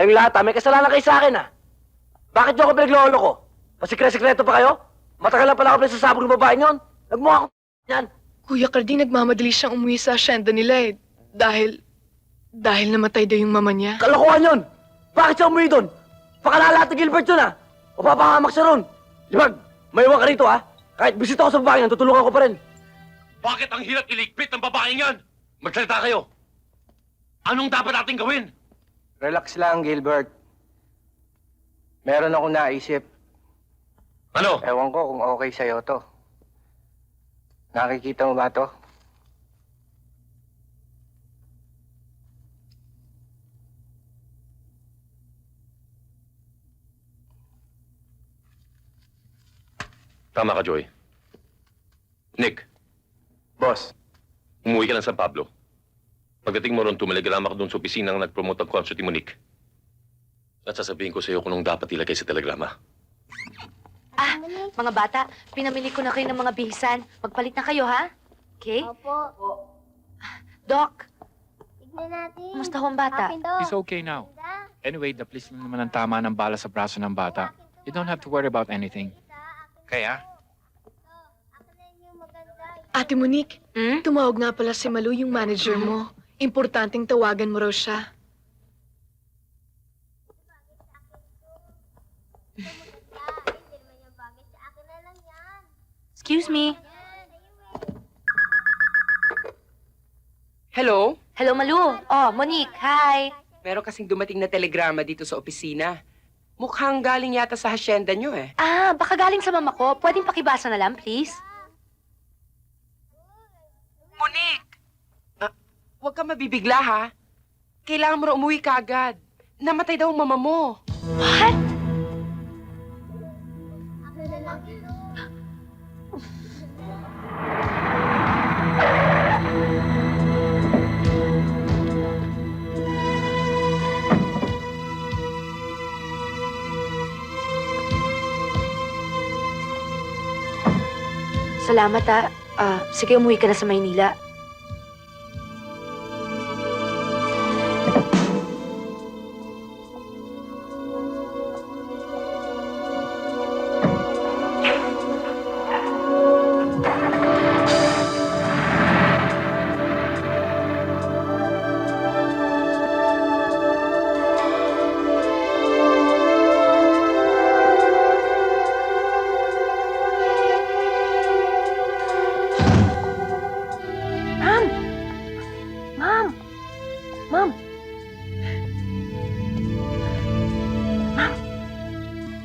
Kayong lahat, ha? May kasalanan kayo sa akin, ha? Bakit niyo ako pinaglolo ko? Pasikre-sikreto pa kayo? Matagal na pala ako nagsasabog ng babae niyon. Nagmukha akong yan. Kuya Carding, nagmamadali siyang umuwi sa asyenda nila eh. Dahil... Dahil namatay daw yung mama niya. Kalokohan yun! Bakit siya umuwi doon? Pakalala ni Gilbert yun, ha? O papahamak siya ron. Libag, may iwan ka rito, ha? Kahit bisita ako sa babae yan, tutulungan ko pa rin. Bakit ang hirap iligpit ng babaeng yan? Magsalita kayo. Anong dapat natin gawin? Relax lang, Gilbert. Meron akong naisip. Ano? Ewan ko kung okay sa'yo to. Nakikita mo ba to? Tama ka, Joy. Nick, Boss, umuwi ka ng San Pablo. Pagdating mo ron, tumaligrama ka doon sa opisina ng nag-promote ng concert ni Monique. At sasabihin ko sa iyo kung anong dapat ilagay sa telegrama. Ah, mga bata, pinamili ko na kayo ng mga bihisan. Magpalit na kayo, ha? Okay? Opo. Doc, Tignan natin. kumusta ho ang bata? Akin to. He's okay now. Anyway, the police lang naman ang tama ng bala sa braso ng bata. You don't have to worry about anything. Kaya, na. Ate Monique, Hmm? tumawag nga pala si Malu, yung manager mo. Importanteng tawagan mo raw siya. Excuse me. Hello? Hello, Malu. Oh, Monique, hi. Meron kasing dumating na telegrama dito sa opisina. Mukhang galing yata sa hasyenda nyo eh. Ah, baka galing sa mama ko. Pwedeng pakibasa na lang, please? Monique! Huwag ka mabibigla ha. Kailangan mo na umuwi kagad. Namatay daw ang mama mo. What? Salamat, ha. Ah, sige, umuwi ka na sa Maynila.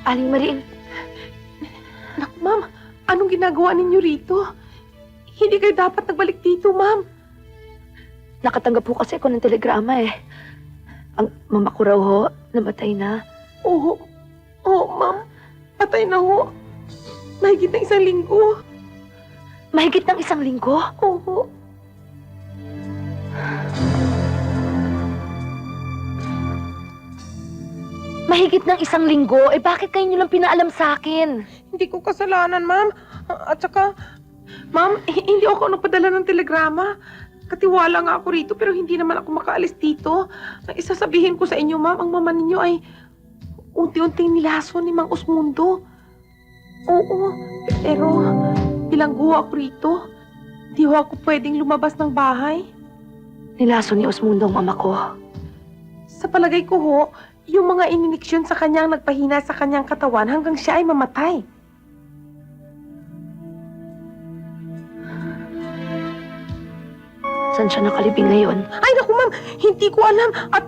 Aling Maring, Naku, ma'am! Anong ginagawa ninyo rito? Hindi kayo dapat nagbalik dito, ma'am. nakatanggap po kasi ako ng telegrama eh. Ang mama ko raw ho, namatay na. Oo. Oo, ma'am. Patay na ho. Mahigit na isang linggo. Mahigit ng isang linggo. Oo. Mahigit ng isang linggo? Eh bakit kayo nyo lang pinaalam sa akin? Hindi ko kasalanan, ma'am. At saka, ma'am, hindi ako nagpadala ng telegrama. Katiwala nga ako rito pero hindi naman ako makaalis dito. Isasabihin ko sa inyo, ma'am, ang mama ninyo ay unti-unting nilaso ni Mang Osmundo. Oo, pero bilanggo ako rito. Di ho ako pwedeng lumabas ng bahay. Nilaso ni Osmundo ang mama ko. Sa palagay ko ho, yung mga ininiksyon sa kanyang nagpahina sa kanyang katawan hanggang siya ay mamatay. Saan siya nakalibing ngayon? Ay, naku ma'am, hindi ko alam. At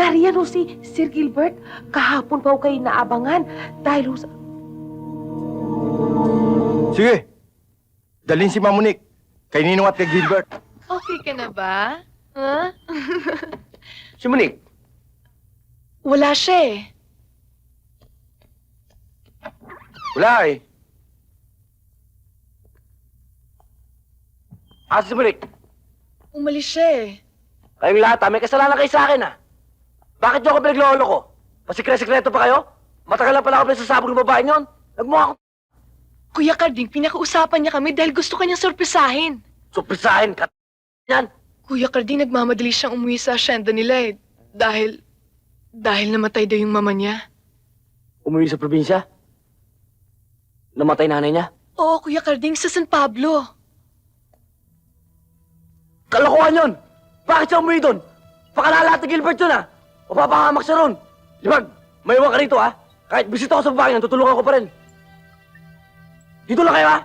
nariyan ho si Sir Gilbert. Kahapon pa ho kayo naabangan. Dahil ho sa... sige. Dalhin si Mamunik. Kay Ninong at kay Gilbert. Okay ka na ba? Ha? Si Monique, Wala siya eh. Wala eh. asa si Monique? Umalis siya eh. Kayong lahat, ha? May kasalanan kayo sa akin, ha? Bakit niyo ako pinaglolo ko? Pasikre-sikreto pa kayo? Matagal na pala ako nagsasabog ng babae niyon. Nagmukha akong Kuya Carding, pinakausapan niya kami dahil gusto kanyang sorpresahin. suprisahin ka. Yan. Kuya Carding, nagmamadali siyang umuwi sa asyenda nila eh. Dahil... Dahil namatay daw yung mama niya. Umuwi sa probinsya? Namatay nanay niya? Oo, Kuya Carding, sa San Pablo. Kalokohan yun! Bakit siya umuwi doon? Pakalala ni Gilbert yun ah! Mapapahamak siya ron! Libag, may iwan ka rito ah! Kahit bisita ko sa babae, tutulungan ko pa rin. Dito lang kayo ah!